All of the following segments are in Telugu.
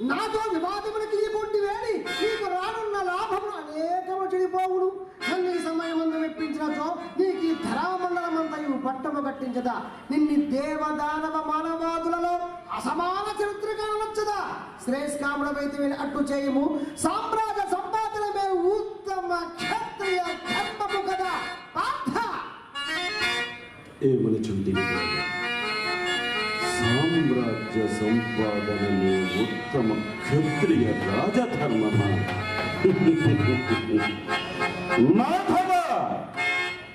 నాతో వివాదములకు ఈ పొట్టి వేడి నీకు రానున్న లాభము అనేకము చెడిపోవుడు నన్ను ఈ సమయమందు మెప్పించినచో నీకు ఈ ధరామండలమంతయు పట్టము కట్టించదా? నిన్ని దేవదానవ మానవాదులలో అసమాన చరిత్ర కానవచ్చదా శ్రేష్కాముడమైతే అట్టు చేయము. సామ్రాజ్య సంపాదనమే ఉత్తమ క్షత్రియ ధర్మము కదా? ఏమని ఏమనుచుంది సామ్రాజ్య సంపాదనలో ఉత్తమ క్షత్రియ రాజధర్మ మాధవ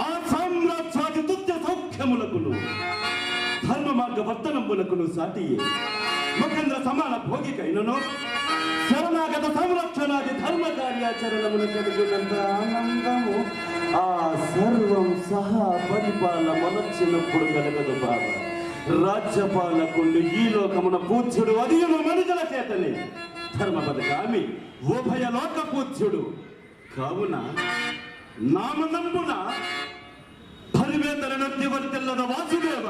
ఆ సామ్రాజ్యాధితుత్య సౌఖ్యములకును ధర్మ మార్గ వర్తనములకును సాటియే. మకేంద్ర సమాన భోగికైనను శరణాగత సంరక్షణాది ధర్మ కార్యాచరణమును కలిగినంత ఆనందము ఆ సర్వం సహా పరిపాలన మొనర్చినప్పుడు కలగదు బాబా. రాజ్యపాలకుండు ఈ లోకమున పూజ్యుడు అదియును మనుషుల చేతనే. ధర్మపద కామి ఉభయ లోక పూజ్యుడు. కావున నామనంబున పరివేతల నొత్తి వర్తిల్లద వాసుదేవ.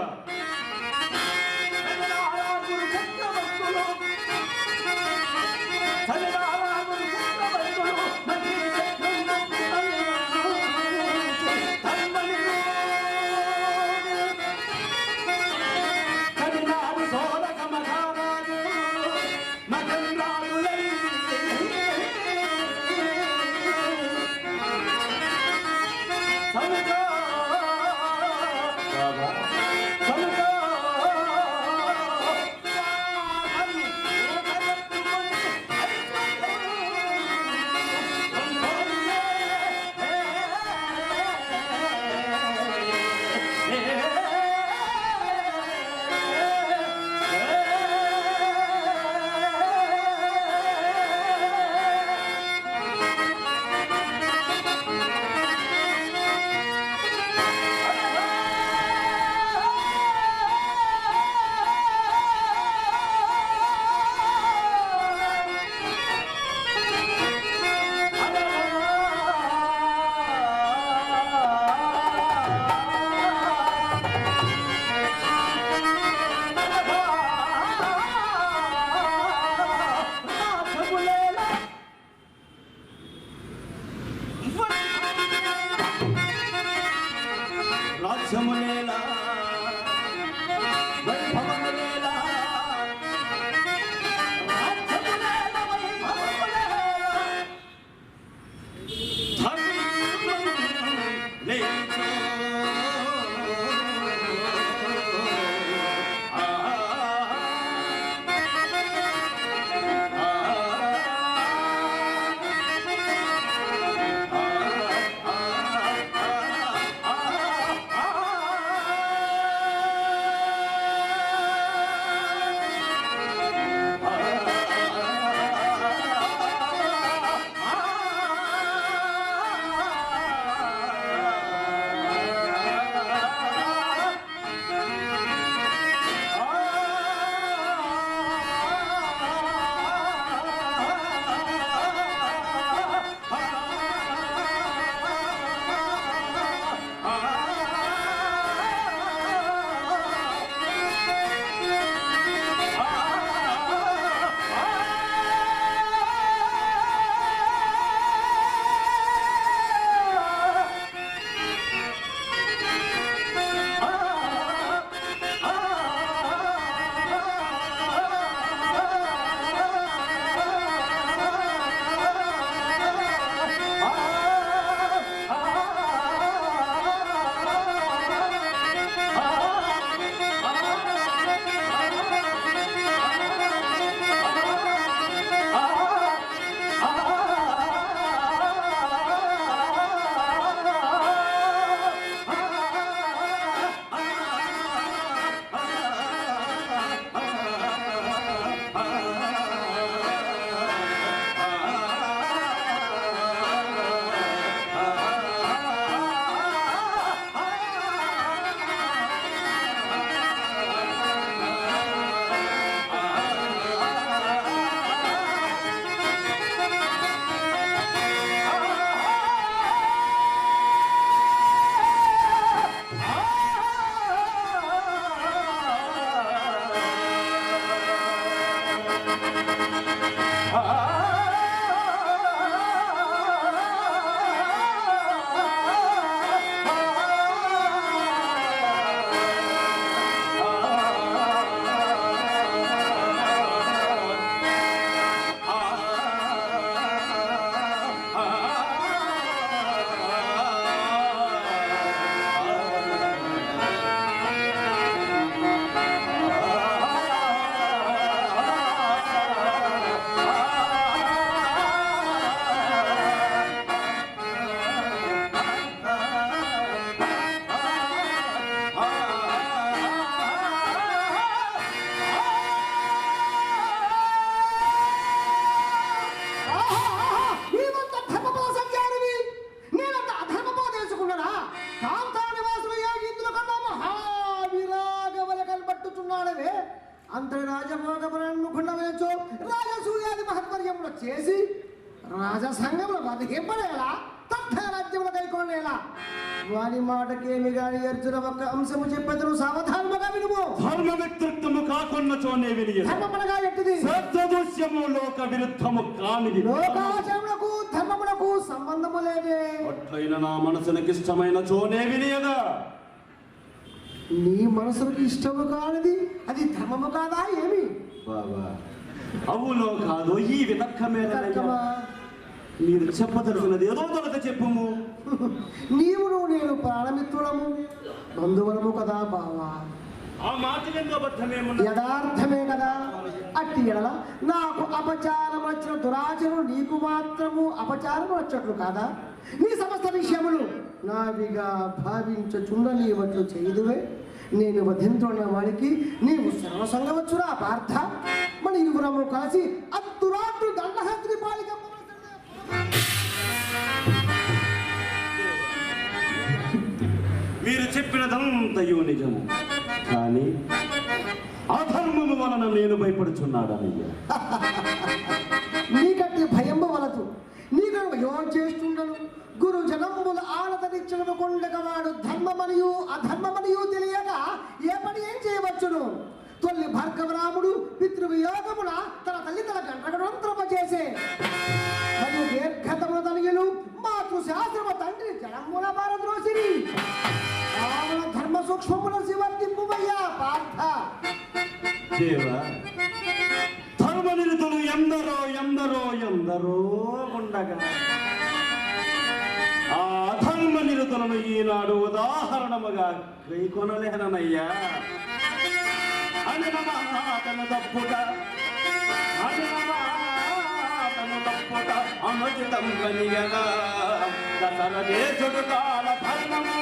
ఒక్క అంశము చెప్పెదరు సావధానముగా వినుము. ధర్మ వ్యక్తిత్వము కాకున్న చోనే వినియ ధర్మమునగా ఎట్టిది? సత్యదృశ్యము లోక విరుద్ధము కానిది. లోకాచరములకు ధర్మములకు సంబంధము లేదే. అట్లయిన నా మనసునికి ఇష్టమైన చోనే వినియగా నీ మనసులకు ఇష్టము కానిది అది ధర్మము కాదా ఏమి? బాబా అవునో కాదో ఈ వితక్కమే మీరు చెప్పదలుచున్నది ఏదో తొలక చెప్పుము. నీవును నేను ప్రాణమిత్రులము బంధువులము కదా బావా. ఆ మాట యథార్థమే కదా. అట్టి ఎడల నాకు అపచారం వచ్చిన దురాచరణ నీకు మాత్రము అపచారం వచ్చట్లు కాదా? నీ సమస్త విషయములు నావిగా భావించుచున్న నీవట్లు చేయుదువే. నేను వధింతున్న వాడికి నీవు సర్వసంగవచ్చురా పార్థ. మన ఇరువురము కలిసి అత్తురాత్రు దండహత్రి పాలిక చెప్పినదంతయో నిజము. కానీ అధర్మము వలన నేను భయపడుచున్నాడనయ్యా. నీకట్టి భయం వలదు. నీకు యో చేస్తుండను? గురు జనంబుల ఆనతనిచ్చను కొండగవాడు ధర్మమనియు అధర్మమనియు తెలియక ఏ పని ఏం చేయవచ్చును? తొల్లి భార్గవరాముడు పితృవియోగమున తన తల్లి తన గంటగడంత్రమ చేసే. మరియు దీర్ఘతముల తనియులు మాతృ శాస్త్రమ తండ్రి జనముల భారద్రోసిని రావణ ధర్మ సూక్ష్మముల శివర్తింపుమయ్యా పార్థ. దేవా ధర్మనిరుతులు ఎందరో ఎందరో ఎందరో ఉండగా. ఆ ధర్మ నిరుతులను ఈనాడు ఉదాహరణముగా కైకొనలేనయ్యా అని తను తప్పుట అని తను తప్పుట అనుచితం కనిగగా దశరథేశుడు కాల ధర్మము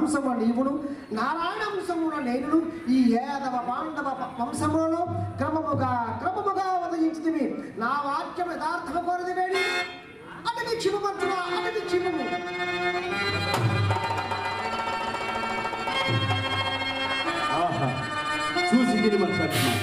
అంశము నీవును నారాయణంశమున నేనును ఈ ఏదవ పాండవ వంశములలో క్రమముగా క్రమముగా ఉదయించితివి నా వాక్యం యథార్థము కోరది వేడి అతని చిరుమంతుడా అతని చిరుము ఆహా చూసి తిరిగి మాట్లాడుతున్నా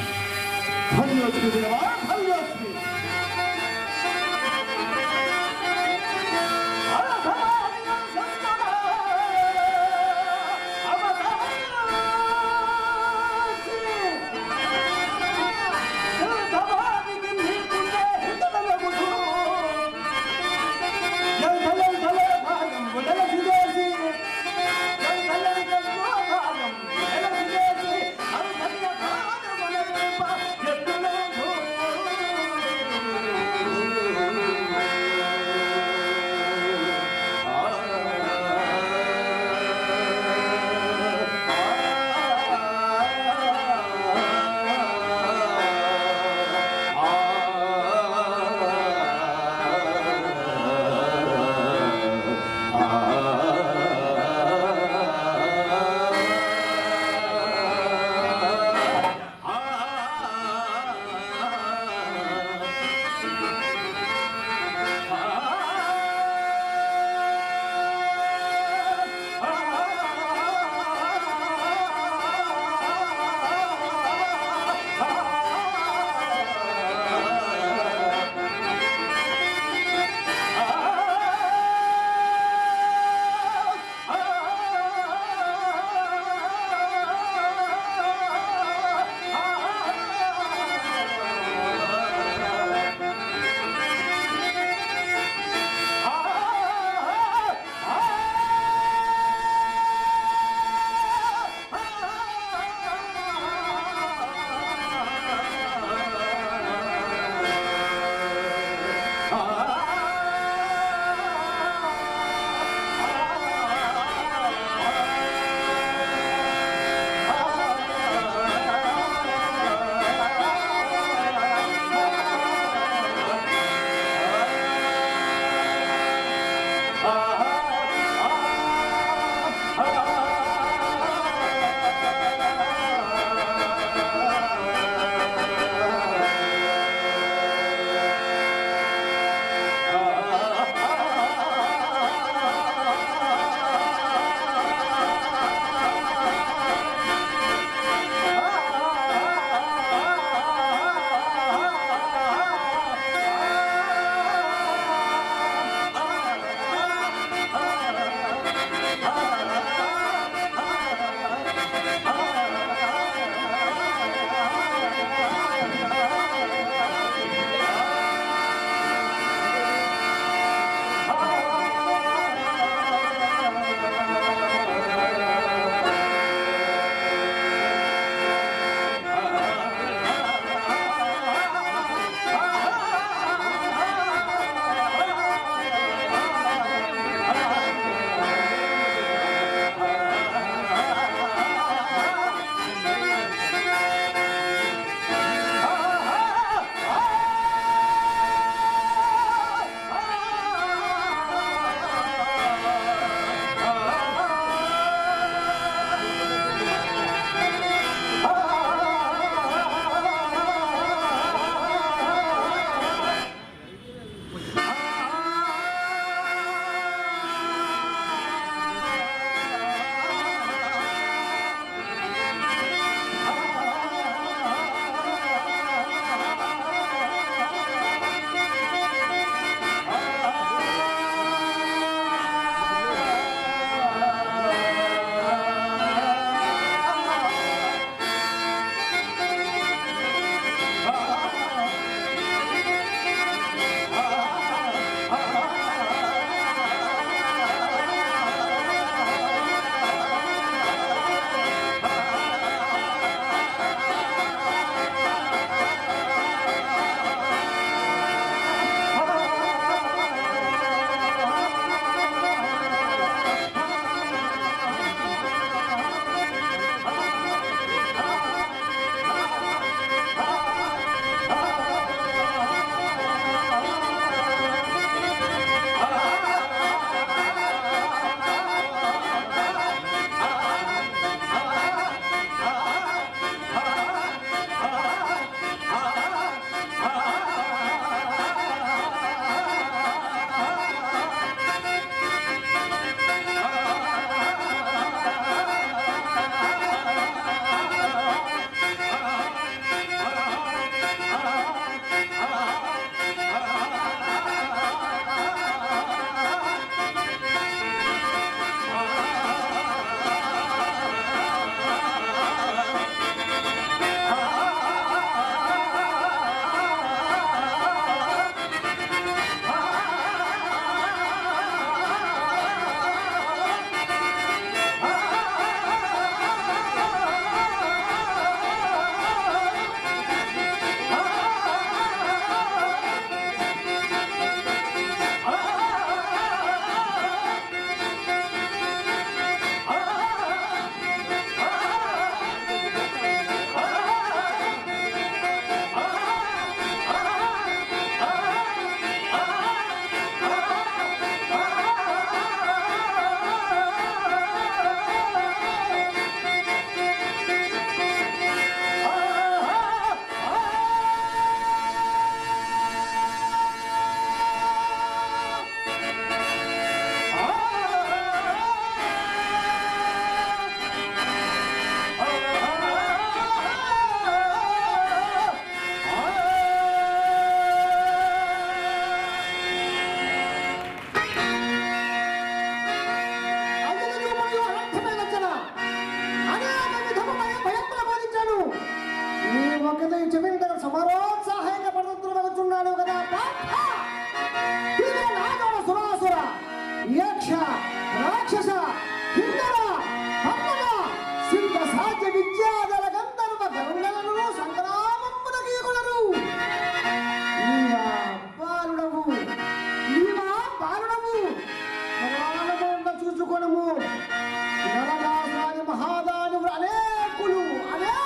阿弥陀佛，阿弥。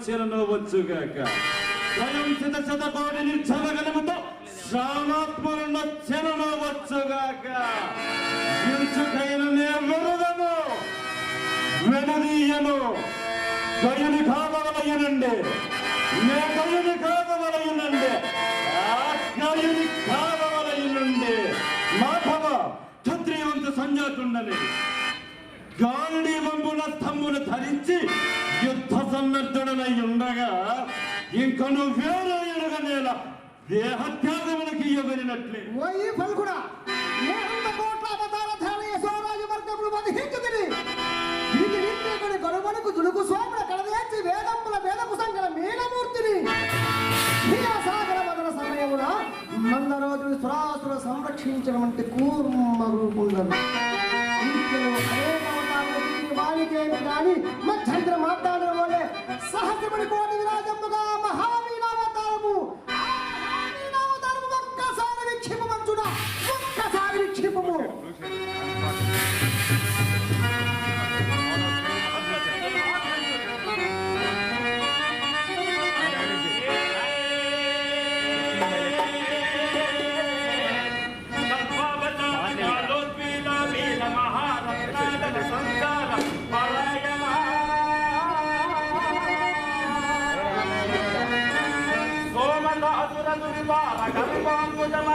సంశీవమానుడై వచ్చెనను వచ్చుగాక స్వయం శత శత కోటి నిర్చల కలమతో శ్రావణాత్మను నచ్చెనను నే వెరుదను వెనుదీయను గయుని కాదవలయునండి. నే గయుని కాదవలయునండి. ఆ గయుని కాదవలయునండి మాధవ క్షత్రియంత సంజాతుండని. గాలి వంపున స్తంభును ధరించి యుద్ధ ఉండగా ఇంకను వేరే ఎరుగనేల దేహత్యాగమునకి ఇవ్వబడినట్లే ఓయి ఫల్గుడా నేనంత కోట్ల అవతార ధారణ యశోరాజు వర్గములు వధించుతిని వీటి నిత్యకుని గొడవలకు దుడుకు సోముల కడదేర్చి వేదముల వేదపు సంగల మీనమూర్తిని. సాగర మదన సమయమున మందరోజుని సురాసుర సంరక్షించిన వంటి కూర్మ రూపుండను. నిత్యము అనేక అవతారాలు తిరిగి వానికేమి మధ్యంతర మాట్లాడిన వాళ్ళే సహస్రమణి కోటి విరాజముగా మహావీణావతారము దేవాసి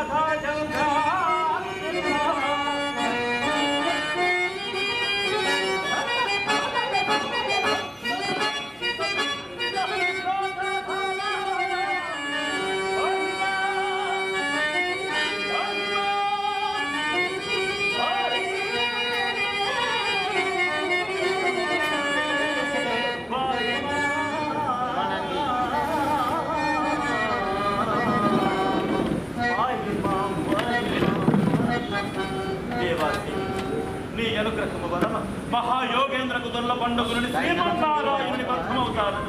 మహాయోగేంద్రకు దొల్ల పండుగను శ్రీమన్నారాయణుని బద్ధమవుతారు